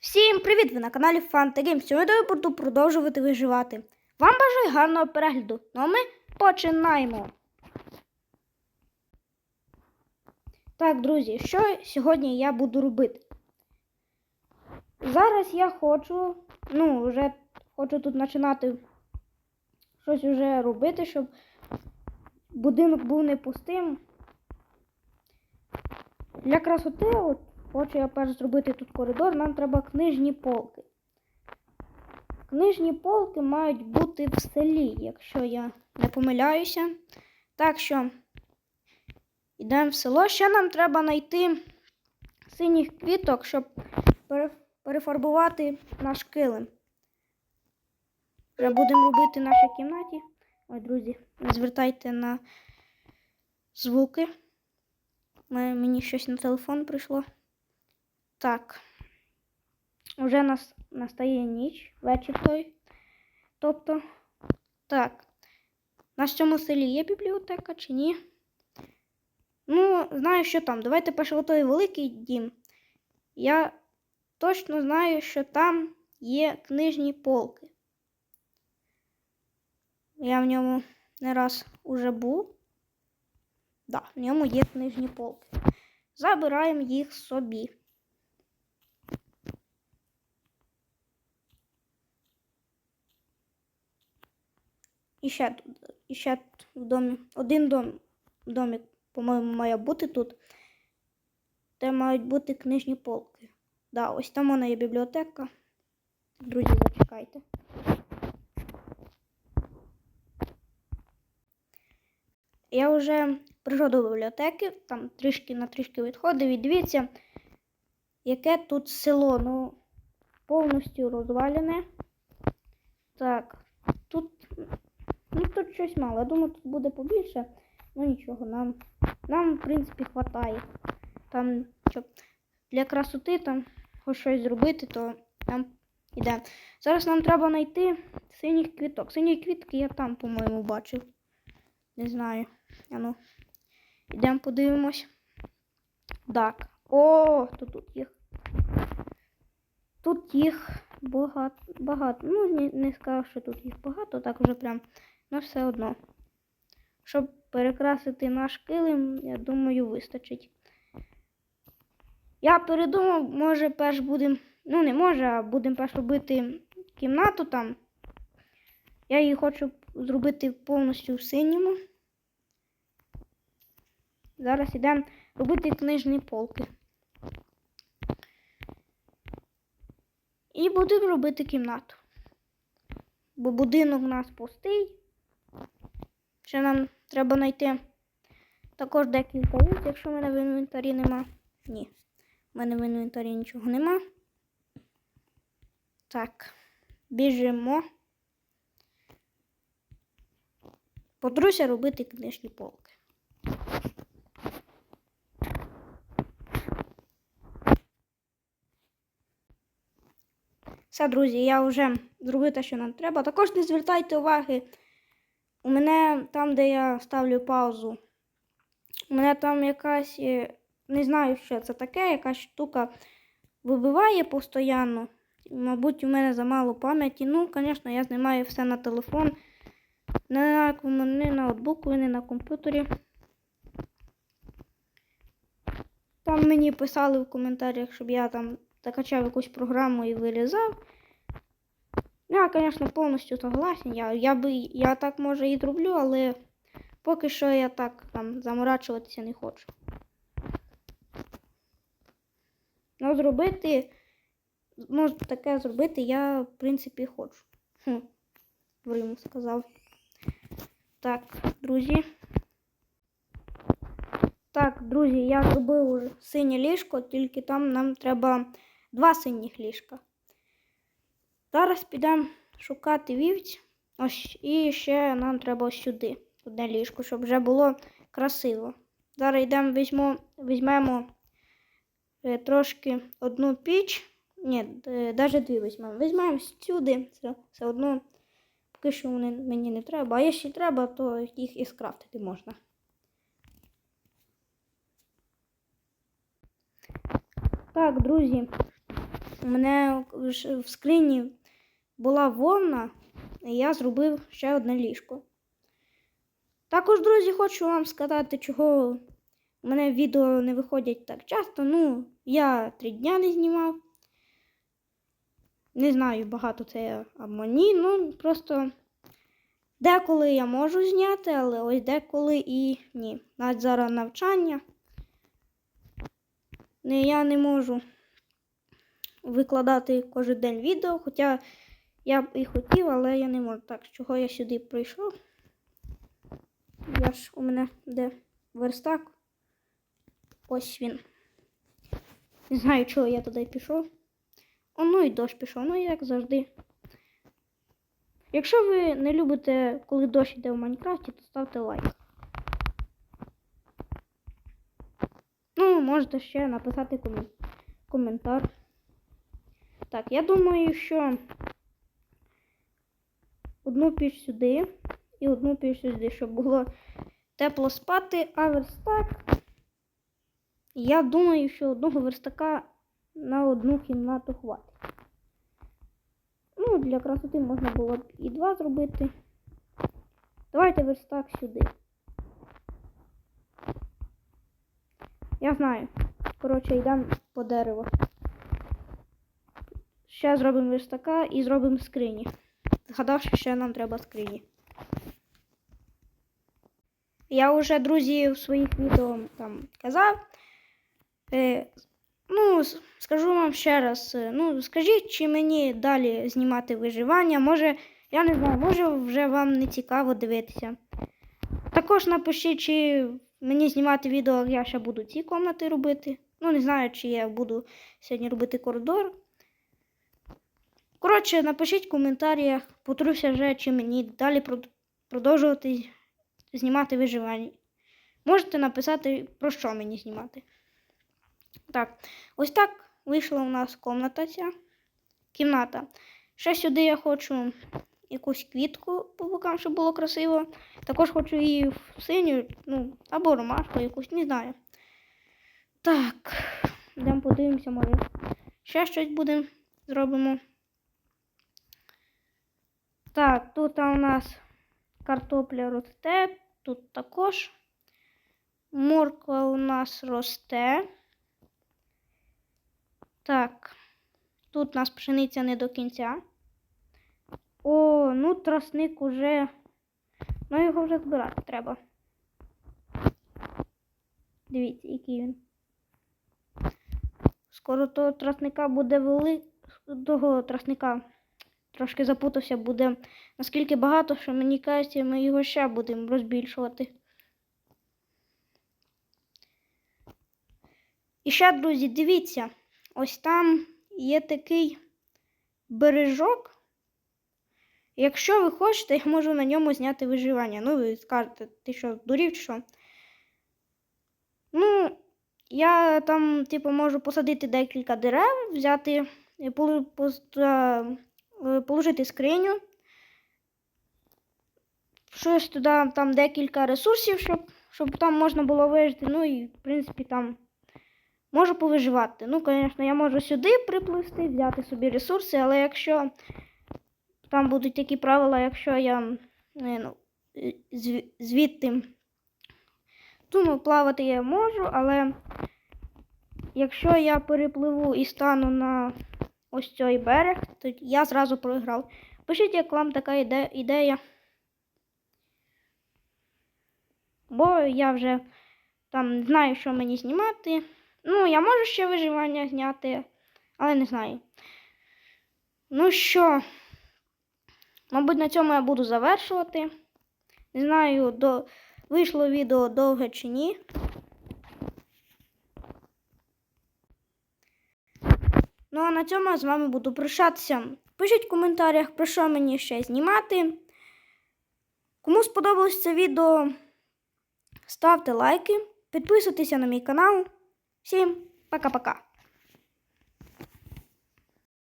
Всім привіт! Ви на каналі Fanta Games. Сьогодні я буду продовжувати виживати. Вам бажаю гарного перегляду. Ну а ми починаємо. Так, друзі, що сьогодні я буду робити? Зараз я хочу, ну, вже хочу тут починати щось вже робити, щоб будинок був не пустим. Для красоти, от, хочу я перш зробити тут коридор, нам треба книжні полки. Книжні полки мають бути в селі, якщо я не помиляюся. Так що йдемо в село. Ще нам треба знайти синіх квіток, щоб перефарбувати наш килим. Вже будемо робити в нашій кімнаті. Ой, друзі, не звертайте на звуки. Ме- Мені щось на телефон прийшло. Так. Уже нас настає ніч, вечір той. Тобто, так. На цьому селі є бібліотека чи ні? Ну, знаю, що там. Давайте перше той великий дім. Я точно знаю, що там є книжні полки. Я в ньому не раз уже був. Да, в ньому є книжні полки. Забираємо їх собі. І ще тут, і ще тут в домі. Один дом, домик, по-моєму, має бути тут, де мають бути книжні полки. Да, ось там вона є бібліотека. Друзі, зачекайте. Я вже прийшов до бібліотеки, там трішки на трішки відходив і дивіться, яке тут село. Ну, повністю розвалене. Так, тут щось мало. Я думаю, тут буде побільше. Ну нічого, нам, нам, в принципі, хватає. Там, щоб для красоти там хоч щось зробити, то нам іде. Зараз нам треба знайти синіх квіток. Сині квітки я там, по-моєму, бачив. Не знаю. А ну, йдемо подивимось. Так. О, то тут їх. Тут їх багато. багато. Ну, не, не скажу, що тут їх багато, так вже прям. Ну, все одно. Щоб перекрасити наш килим, я думаю, вистачить. Я передумав, може, перш будемо. Ну, не може, а будемо перш робити кімнату там. Я її хочу зробити повністю в синьому. Зараз йдемо робити книжні полки. І будемо робити кімнату. Бо будинок у нас пустий. Ще нам треба знайти також декілька вулиць, якщо в мене в інвентарі нема. Ні, в мене в інвентарі нічого нема. Так, біжимо. Потруся робити книжні полки. Все, друзі, я вже зробив те, що нам треба. Також не звертайте уваги. У мене там, де я ставлю паузу, у мене там якась, не знаю, що це таке, якась штука вибиває постійно. Мабуть, у мене замало пам'яті. Ну, звісно, я знімаю все на телефон. Не на, якому- не на ноутбуку, не на комп'ютері. Там мені писали в коментарях, щоб я там закачав якусь програму і вирізав. Ну, Я, звісно, повністю согласен. Я, я, би, я так може і зроблю, але поки що я так там заморачуватися не хочу. Ну, зробити, ну, таке зробити я, в принципі, хочу. В Риму сказав. Так, друзі. Так, друзі, я зробив синє ліжко, тільки там нам треба два синіх ліжка. Зараз підемо шукати вівць. Ось, і ще нам треба сюди одне ліжко, щоб вже було красиво. Зараз йдемо, візьмемо е, трошки одну піч. Ні, навіть дві візьмемо. Візьмемо сюди. Це все одно поки що вони мені не треба. А якщо треба, то їх і скрафтити можна. Так, друзі, у мене в скрині була вовна, я зробив ще одне ліжко. Також, друзі, хочу вам сказати, чого у мене відео не виходять так часто. Ну, я три дня не знімав. Не знаю, багато це або ні. Ну, просто деколи я можу зняти, але ось деколи і ні. Навіть зараз навчання. Я не можу викладати кожен день відео, хоча я б і хотів, але я не можу. Так, чого я сюди прийшов? Я ж у мене де верстак. Ось він. Не знаю, чого я туди пішов. О, ну і дощ пішов, ну як завжди. Якщо ви не любите, коли дощ йде в Майнкрафті, то ставте лайк. Ну, можете ще написати коментар. Так, я думаю, що одну піч сюди і одну піч сюди, щоб було тепло спати, а верстак. Я думаю, що одного верстака на одну кімнату хватить. Ну, для красоти можна було б і два зробити. Давайте верстак сюди. Я знаю. Коротше, йдемо по дереву. Ще зробимо верстака і зробимо скрині. Згадав, що нам треба скрині. Я вже, друзі, в своїх відео там казав. Е, ну, скажу вам ще раз. е, Ну, скажіть, чи мені далі знімати виживання? Може, я не знаю, може вже вам не цікаво дивитися. Також напишіть, чи мені знімати відео, як я ще буду ці комнати робити. Ну, не знаю, чи я буду сьогодні робити коридор. Коротше, напишіть в коментарях, потруся вже, чи мені далі продовжувати знімати виживання. Можете написати, про що мені знімати. Так, ось так вийшла у нас комната ця. Кімната. Ще сюди я хочу якусь квітку по бокам, щоб було красиво. Також хочу її в синю, ну, або ромашку якусь, не знаю. Так, йдемо подивимося, може. Ще щось будемо зробимо. Так, тут у нас картопля росте, тут також. Морква у нас росте. Так, тут у нас пшениця не до кінця. О, ну тросник уже. Ну, його вже збирати треба. Дивіться, який він. Скоро того трасника буде вели... Того трасника трошки запутався, буде наскільки багато, що мені кажеться, ми його ще будемо розбільшувати. І ще, друзі, дивіться, ось там є такий бережок. Якщо ви хочете, я можу на ньому зняти виживання. Ну, ви скажете, ти що, дурів чи що? Ну, я там, типу, можу посадити декілька дерев, взяти, е, положити скриню. Щось туди, там декілька ресурсів, щоб, щоб там можна було вижити. Ну і, в принципі, там можу повиживати. Ну, звісно, я можу сюди припливти, взяти собі ресурси, але якщо там будуть такі правила, якщо я ну, зв- звідти думаю, плавати я можу, але якщо я перепливу і стану на ось цей берег, то я зразу програв. Пишіть, як вам така іде- ідея. Бо я вже там знаю, що мені знімати. Ну, я можу ще виживання зняти, але не знаю. Ну що, мабуть, на цьому я буду завершувати. Не знаю, до... вийшло відео довге чи ні. Ну а на цьому я з вами буду прощатися. Пишіть в коментарях, про що мені ще знімати. Кому сподобалось це відео, ставте лайки, підписуйтеся на мій канал. Всім пока-пока.